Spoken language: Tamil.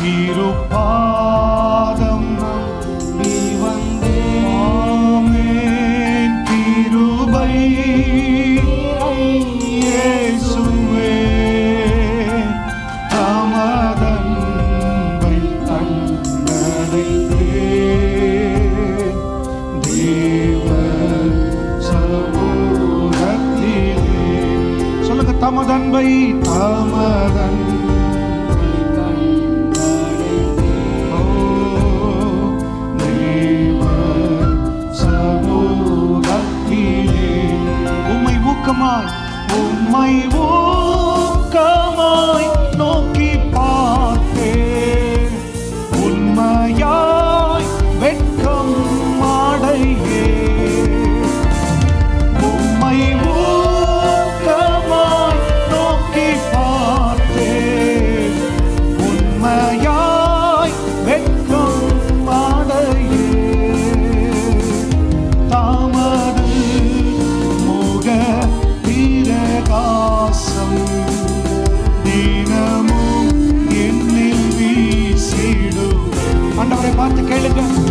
திருப்பாதம் நம்பி வந்தேன். கிருபை இயேசுவே. தமதன்பை கண்டடைந்தேன் தேவ சமூகத்திலே. சொல்லுங்க தமதன்பை தமதன் உம்மை ஓ Hallelujah.